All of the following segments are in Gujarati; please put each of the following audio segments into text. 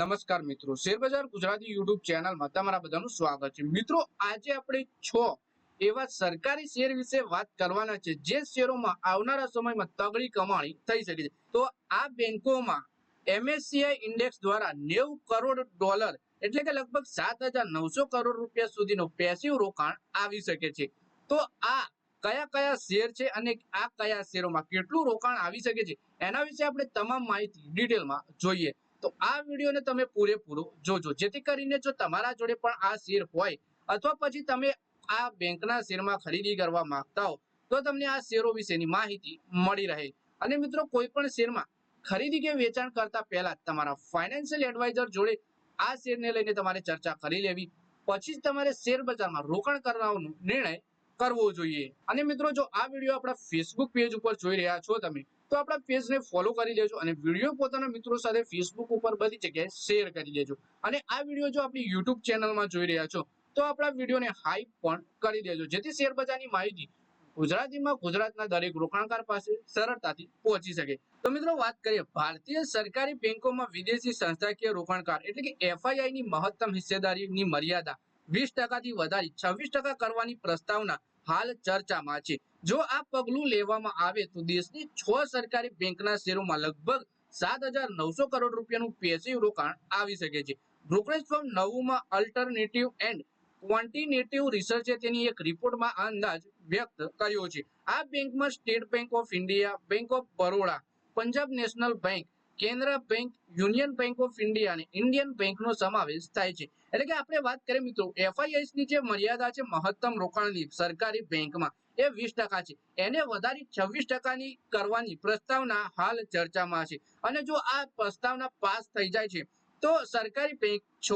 નમસ્કાર મિત્રો. શેરબજાર ગુજરાતી યુટ્યુબ ચેનલમાં તમારા બધાનું સ્વાગત છે. મિત્રો, આજે આપણે છ એવા સરકારી શેર વિશે વાત કરવાના છે, જે શેરોમાં આવનારા સમયમાં તગડી કમાણી થઈ શકે છે. તો આ બેંકોમાં એમએસસીઆઈ ઇન્ડેક્સ દ્વારા નેવું કરોડ ડોલર એટલે કે લગભગ સાત હજાર નવસો કરોડ રૂપિયા સુધીનું પેસિવ રોકાણ આવી શકે છે. તો આ કયા કયા શેર છે અને આ કયા શેરોમાં કેટલું રોકાણ આવી શકે છે, એના વિશે આપણે તમામ માહિતી ડિટેલમાં જોઈએ. તો આ વિડીયોને તમે પૂરેપૂરો જોજો. જેથી કરીને જો તમારા જોડે પણ આ શેર હોય, અથવા પછી તમે આ બેંકના શેરમાં ખરીદી કરવા માંગતા હો, તો તમને આ શેરો વિશેની માહિતી મળી રહે. અને મિત્રો કોઈ પણ શેરમાં ખરીદી કે વેચાણ કરતા પહેલા તમારા ફાઇનાન્શિયલ એડવાઇઝર જોડે આ શેરને લઈને તમારે ચર્ચા કરી લેવી. પછી જ તમારે શેર બજારમાં રોકાણ કરવાનો નિર્ણય કરવો જોઈએ. અને મિત્રો, જો આ વીડિયો આપણા ફેસબુક પેજ ઉપર જોઈ રહ્યા છો તમે તો આપણા પેજને ફોલો કરી લેજો અને વીડિયો પોતાના મિત્રો સાથે ફેસબુક ઉપર બધી જગ્યાએ શેર કરી દેજો અને આ વીડિયો જો આપણી યુટ્યુબ ચેનલમાં જોઈ રહ્યા છો, તો આપણા વિડીયોને હાઈપ પણ કરી દેજો. જેથી શેર બજારની માહિતી ગુજરાતીમાં ગુજરાતના દરેક રોકાણકાર પાસે સરળતાથી પહોંચી શકે. તો મિત્રો વાત કરીએ ભારતીય સરકારી બેંકોમાં વિદેશી સંસ્થાકીય રોકાણકાર એટલે કે એફઆઈઆઈ ની મહત્તમ હિસ્સેદારીની મર્યાદા વીસ ટકાથી વધારી, છવ્વીસ ટકા કરવાની પ્રસ્તાવના હાલ ચર્ચામાં છે. જો આ પગલું લેવામાં આવે તો દેશની છ સરકારી બેંકના શેરોમાં લગભગ સાત કરોડ રૂપિયાનું પેસિવ રોકાણ આવી શકે છે. Brokerage firm Nuvama alternative and quantitative રિસર્ચે તેની એક રિપોર્ટમાં અંદાજ વ્યક્ત કર્યો છે. આ બેંકમાં State Bank of India, Bank of Baroda, Punjab National Bank, Canara Bank, Union Bank of India અને ઇન્ડિયન બેંકનો સમાવેશ થાય છે. એટલે કે આપણે વાત કરીએ મિત્રો એફઆઈએસની જે મર્યાદા છે મહત્તમ રોકાણની સરકારી બેંકમાં. એ વીસ ટકા છે. એને વધારી છવ્વીસ ટકાની કરવાની પ્રસ્તાવના હાલ ચર્ચામાં છે. અને જો આ પ્રસ્તાવના પાસ થઈ જાય છે, તો સરકારી બેંક છ,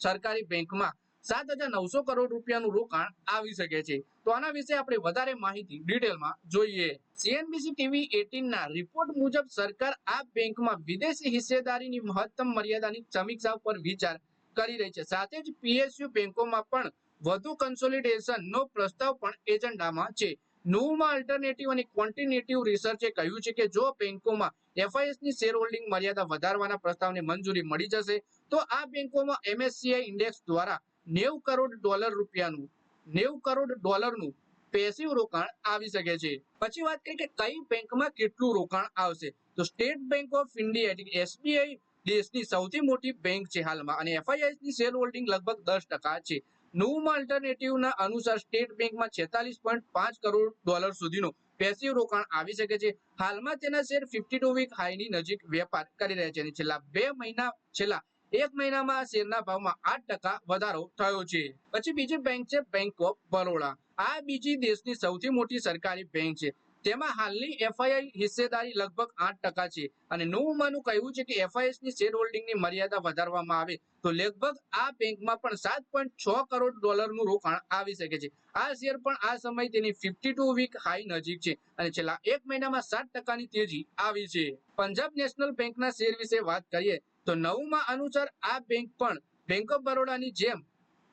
સરકારી બેંકમાં સાત હજાર નવસો કરોડ રૂપિયાનું રોકાણ આવી શકે છે. તો આના વિશે આપણે વધારે માહિતી ડિટેલમાં જોઈએ. સીએનબીસી ટીવી એટીન ના રિપોર્ટ મુજબ સરકાર આ બેંકમાં વિદેશી હિસ્સેદારીની મહત્તમ મર્યાદાની સમીક્ષા પર વિચાર કરી રહી છે. સાથે જ પીએસયુ બેંકોમાં પણ વધુ કન્સોલિડેશન નો પ્રસ્તાવ પણ એજન્ડામાં છે. નોમાં અલ્ટરનેટિવ અને ક્વોન્ટિનેટિવ રિસર્ચે કહ્યું છે કે જો બેંકોમાં એફઆઈએસની શેર હોલ્ડિંગ મર્યાદા વધારવાના પ્રસ્તાવને મંજૂરી મળી જશે, તો આ બેંકોમાં એમએસસીઆઈ ઇન્ડેક્સ દ્વારા નેવું કરોડ ડોલર રૂપિયાનું, નેવું કરોડ ડોલરનું પેસિવ રોકાણ આવી શકે છે. પછી વાત કરીએ કે કઈ બેંકમાં કેટલું રોકાણ આવશે? તો સ્ટેટ બેંક ઓફ ઇન્ડિયા એટલે એસબીઆઈ દેશની સૌથી મોટી બેંક છે હાલમાં અને એફઆઈઆઈ ની શેર હોલ્ડિંગ લગભગ દસ ટકા છે. નવમાં અલ્ટરનેટિવના અનુસાર સ્ટેટ બેંકમાં છેતાલીસ પોઈન્ટ પાંચ કરોડ ડોલર સુધીનું પેસિવ રોકાણ આવી શકે છે. હાલમાં તેના શેર ફિફ્ટી ટુ વીક હાઈની નજીક વેપાર કરી રહ્યા છે અને છેલ્લા બે મહિના, છેલ્લા એક મહિનામાં શેરના ભાવમાં આઠ ટકા વધારો થયો છે. પછી બીજી બેંક છે બેંક ઓફ બરોડા આ બીજી દેશની સૌથી મોટી સરકારી બેંક છે. તેમાં હાલની એફઆઈઆઈ હિસ્સેદારી લગભગ આઠ છે. અને નોવુમાનું કહેવું છે કે એફઆઈએસની શેર હોલ્ડિંગની મર્યાદા વધારવામાં આવે તો લગભગ આ બેંકમાં પણ સાત પોઈન્ટ છ કરોડ ડોલરનું રોકાણ આવી શકે છે. આ શેર પણ આ સમય તેની ફિફ્ટી વીક હાઈ નજીક છે અને છેલ્લા એક મહિનામાં સાત ટકાની તેજી આવી છે. પંજાબ નેશનલ બેંકના શેર વિશે વાત કરીએ તો નવમાં અનુસાર આ બેંક પણ બેંક ઓફ બરોડાની જેમ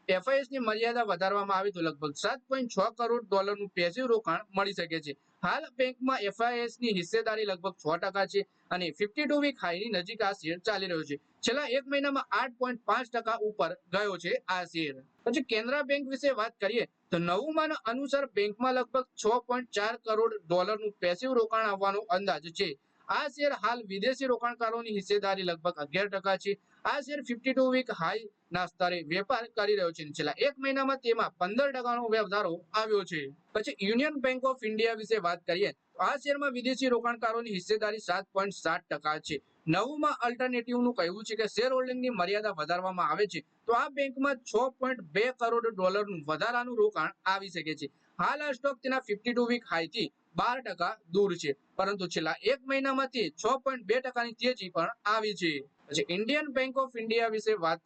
એફઆઈએસની મર્યાદા વધારવામાં આવે તો લગભગ સાત પોઈન્ટ છ કરોડ ડોલરનું પેસિવ રોકાણ મળી શકે છે. હાલ બેંકમાં એફઆઈએસની હિસ્સેદારી લગભગ છ ટકા છે અને ફિફ્ટી ટુ વીક હાઈની નજીક આ શેર ચાલી રહ્યો છે. છેલ્લા એક મહિનામાં આઠ પોઈન્ટ પાંચ ટકા ઉપર ગયો છે આ શેર. પછી કેનરા બેંક વિશે વાત કરીએ તો નવુંમાં અનુસાર બેંકમાં લગભગ છ પોઈન્ટ ચાર કરોડ ડોલરનું પેસિવ રોકાણ આવવાનો અંદાજ છે. આ શેર હાલ વિદેશી રોકાણકારોની હિસ્સેદારી લગભગ અગિયાર છે. આ શેર ફિફ્ટી વીક હાઈ ના સ્તરે વેપાર કરી રહ્યો છે. છેલ્લા એક મહિનામાં તેમાં પંદર ટકાનો વધારો આવ્યો છે. પછી યુનિયન બેંક ઓફ ઇન્ડિયા વિશે વાત કરીએ તો આ શેરમાં વિદેશી રોકાણકારોની હિસ્સેદારી સાત પોઈન્ટ સાત ટકા છે. નવમાં અલ્ટરનેટિવનું કહેવું છે કે શેર હોલ્ડિંગની મર્યાદા વધારવામાં આવે છે. તો આ બેંકમાં છ પોઈન્ટ બે કરોડ ડોલરનું વધારાનું રોકાણ આવી શકે છે. હાલ આ સ્ટોક તેના ફિફ્ટી ટુ વીક હાઈથી બાર ટકા દૂર છે. પરંતુ છેલ્લા એક મહિનામાંથી છ પોઈન્ટ બે ટકાની તેજી પણ આવી છે. પછી ઇન્ડિયન બેંક ઓફ ઇન્ડિયા વિશે વાત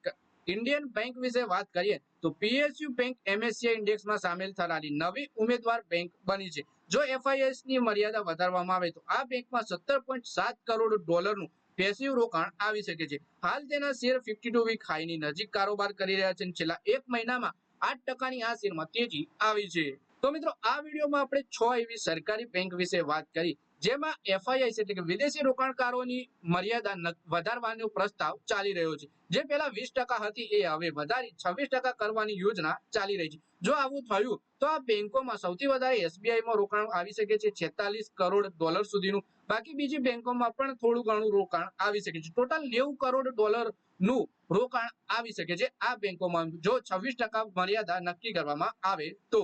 ઇન્ડિયન બેંક વિશે વાત કરીએ તો પીએસયુ બેંક એમએસસીઆઈ ઇન્ડેક્સમાં સામેલ થનારી નવી ઉમેદવાર બેંક બની છે. જો એફઆઈએસની મર્યાદા વધારવામાં આવે તો આ બેંકમાં સત્તર પોઈન્ટ સાત કરોડ ડોલરનું પેસિવ રોકાણ આવી શકે છે. હાલ તેના શેર ફિફ્ટી ટુ વીક હાઈની નજીક કારોબાર કરી રહ્યા છે છેલ્લા એક મહિનામાં આઠ ટકાની આ શેરમાં તેજી આવી છે. તો મિત્રો, આ વિડીયોમાં આપણે છ એવી સરકારી બેંક વિશે વાત કરી, જેમાં એફઆઈઆઈ એટલે કે વિદેશી રોકાણકારોની મર્યાદા વધારવાનો પ્રસ્તાવ ચાલી રહ્યો છે. જે પહેલા વીસ હતી, એ હવે વધારી, છવ્વીસ કરવાની યોજના ચાલી રહી છે. જો આવું થયું, તો આ બેંકોમાં સૌથી વધારે એસબીઆઈમાં રોકાણ આવી શકે છે, છેતાલીસ કરોડ ડોલર સુધીનું. બાકી બીજી બેંકોમાં પણ થોડું ઘણું રોકાણ આવી શકે છે. ટોટલ નેવું કરોડ ડોલરનું રોકાણ આવી શકે છે આ બેંકોમાં. જો છવ્વીસ ટકા મર્યાદા નક્કી કરવામાં આવે તો.